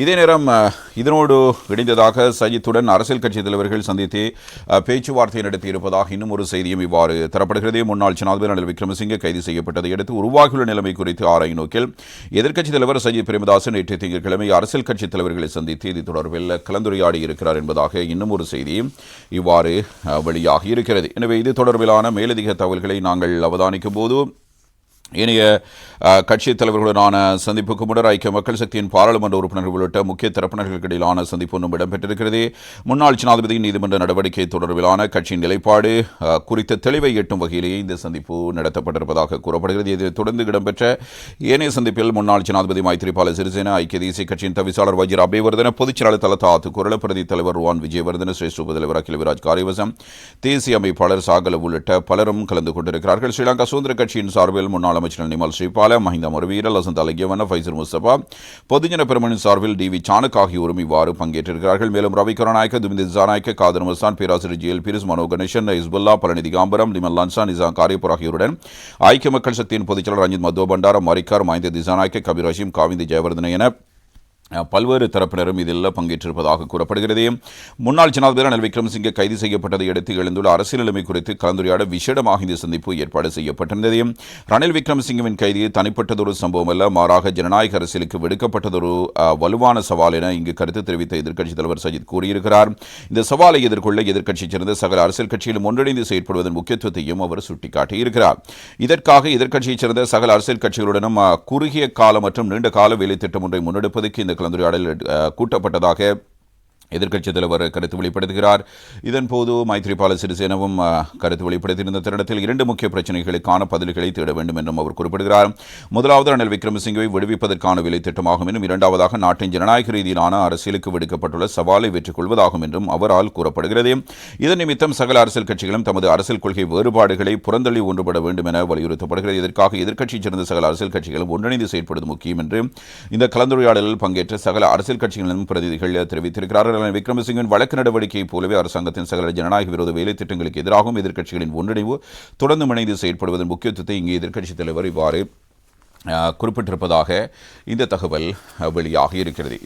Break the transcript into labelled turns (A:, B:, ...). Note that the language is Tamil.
A: இதே நேரம் இதனோடு இணைந்ததாக சஜித்துடன் அரசியல் கட்சி தலைவர்கள் சந்தித்து பேச்சுவார்த்தை நடத்தியிருப்பதாக இன்னும் ஒரு செய்தியும் இவ்வாறு தரப்படுகிறது. முன்னாள் ஜனாதிபதி ரணில் விக்ரமசிங்கே கைது செய்யப்பட்டதை அடுத்து உருவாகியுள்ள நிலைமை குறித்து ஆராய் நோக்கில் எதிர்க்கட்சித் தலைவர் சஜித் பிரேமதாசன் நேற்று திங்கட்கிழமை அரசியல் கட்சித் தலைவர்களை சந்தித்து இது தொடர்பில் கலந்துரையாடி இருக்கிறார் என்பதாக இன்னும் ஒரு செய்தி இவ்வாறு வெளியாகி இருக்கிறது. எனவே இது தொடர்பிலான மேலதிக தகவல்களை நாங்கள் அவதானிக்கும் போது இனிய கட்சித் தலைவர்களுடனான சந்திப்புக்கு முன்னர் ஐக்கிய மக்கள் சக்தியின் பாராளுமன்ற உறுப்பினர்கள் உள்ளிட்ட முக்கிய தரப்பினர்களுக்கு இடையிலான சந்திப்பு ஒன்றும் இடம்பெற்றிருக்கிறது. முன்னாள் ஜனாதிபதியின் நீதிமன்ற நடவடிக்கை தொடர்பிலான கட்சியின் நிலைப்பாடு குறித்த தெளிவை எட்டும் வகையிலேயே இந்த சந்திப்பு நடத்தப்பட்டிருப்பதாக கூறப்படுகிறது. இதைத் தொடர்ந்து இடம்பெற்ற ஏனைய சந்திப்பில் முன்னாள் ஜனாதிபதி மைத்திரிபால சிறிசேனா ஐக்கிய தேசிய கட்சியின் தவிசாளர் வஜிர் அபேவர்தன பொதுச்செயலாளர் தலதா குரல பிரதி தலைவர் ருவான் விஜயவர்தன சிரேஷ்ட தலைவர் அகில விராஜ் காரியவசம் தேசிய அமைப்பாளர் சாகல உள்ளிட்ட பலரும் கலந்து கொண்டிருக்கிறார்கள். ஸ்ரீலங்கா சுதந்திர கட்சியின் சார்பில் முன்னாள் அமைச்சர் நிமல் ஸ்ரீபால மஹிந்த மறுவீர லசந்த் அலகியவன ஃபைசர் முஸ்தபா பொதுஜன பெருமனின் சார்பில் டி வி சாணக் ஆகியோரும் இவ்வாறு பங்கேற்றிருக்கிறார்கள். மேலும் ரவி கருணாயக்க துமிந்த ஜாநாயக்க காதர் மஸ்தான் பேராசிரியர் ஜி எல் பிரிஸ் மனோ கணேசன் இஸ்புல்லா பழனிதி காம்பரம் நிமல் லன்சா நிசாம் காரியப்பூர் ஆகியோருடன் ஐக்கிய மக்கள் சக்தியின் பொதுச்செயலாளர் ரஞ்சித் மத்வ பண்டார மரிக்கார் மஹிந்த திசாநாயக்க கபிர் ஹஷீம் காவிந்தி ஜெயவர்தன என பல்வேறு தரப்பினரும் இதில் பங்கேற்றிருப்பதாக கூறப்படுகிறது. முன்னாள் ஜனாதிபதி ரணில் விக்ரமசிங்கே கைது செய்யப்பட்டதை அடுத்து எழுந்துள்ள அரசியல் நிலைமை குறித்து கலந்துரையாட விசேடமாக இந்த சந்திப்பு ஏற்பாடு செய்யப்பட்டிருந்தது. ரணில் விக்ரமசிங்கவின் கைது தனிப்பட்டதொரு சம்பவம் அல்ல மாறாக ஜனநாயக அரசியலுக்கு விடுக்கப்பட்டதொரு வலுவான சவால் என இங்கு கருத்து தெரிவித்த எதிர்க்கட்சித் தலைவர் சஜித் கூறியிருக்கிறார். இந்த சவாலை எதிர்கொள்ள எதிர்க்கட்சியைச் சேர்ந்த சகல அரசியல் கட்சியிலும் ஒன்றிணைந்து செயற்படுவதன் முக்கியத்துவத்தையும் அவர் சுட்டிக்காட்டியிருக்கிறார். இதற்காக எதிர்க்கட்சியைச் சேர்ந்த சகல அரசியல் கட்சிகளுடனும் குறுகிய கால மற்றும் நீண்ட கால வேலை திட்டம் ஒன்றை முன்னெடுப்பதற்கு இந்த கலந்துரையாடல் கூட்டப்பட்டதாக எதிர்க்கட்சித் தலைவர் கருத்து வெளிப்படுத்துகிறார். இதன்போது மைத்ரிபால சிறிசேனவும் கருத்து வெளிப்படுத்தியிருந்த தருணத்தில் இரண்டு முக்கிய பிரச்சனைகளுக்கான பதில்களை தேட வேண்டும் என்றும் அவர் குறிப்பிடுகிறார். முதலாவது ரணில் விக்ரமசிங்கவை விடுவிப்பதற்கான விலை திட்டமாகும் என்றும் இரண்டாவதாக நாட்டின் ஜனநாயக ரீதியிலான அரசியலுக்கு விடுக்கப்பட்டுள்ள சவாலை வெற்றிக் கொள்வதாகும் என்றும் அவரால் கூறப்படுகிறது. இதன் நிமித்தம் சகல அரசியல் கட்சிகளும் தமது அரசியல் கொள்கை வேறுபாடுகளை புறந்தள்ளி ஒன்றுபட வேண்டும் என வலியுறுத்தப்படுகிறது. இதற்காக எதிர்க்கட்சியைச் சேர்ந்த சகல அரசியல் கட்சிகளும் ஒன்றிணைந்து செயற்படுவது முக்கியம் என்று இந்த கலந்துரையாடலில் பங்கேற்ற சகல அரசியல் கட்சிகளின் பிரதிநிதிகள் தெரிவித்திருக்கிறார்கள். ரணில் விக்ரமசிங்கின் வழக்கு நடவடிக்கையைப் போலவே அரசாங்கத்தின் சகல ஜனநாயக விரோத வேலை திட்டங்களுக்கு எதிராகவும் எதிர்க்கட்சிகளின் ஒன்றிணைவு தொடர்ந்து இணைந்து செயற்படுவதன் முக்கியத்துவத்தை இங்கே எதிர்க்கட்சித் தலைவர் இவ்வாறு குறிப்பிட்டிருப்பதாக இந்த தகவல் வெளியாகி இருக்கிறது.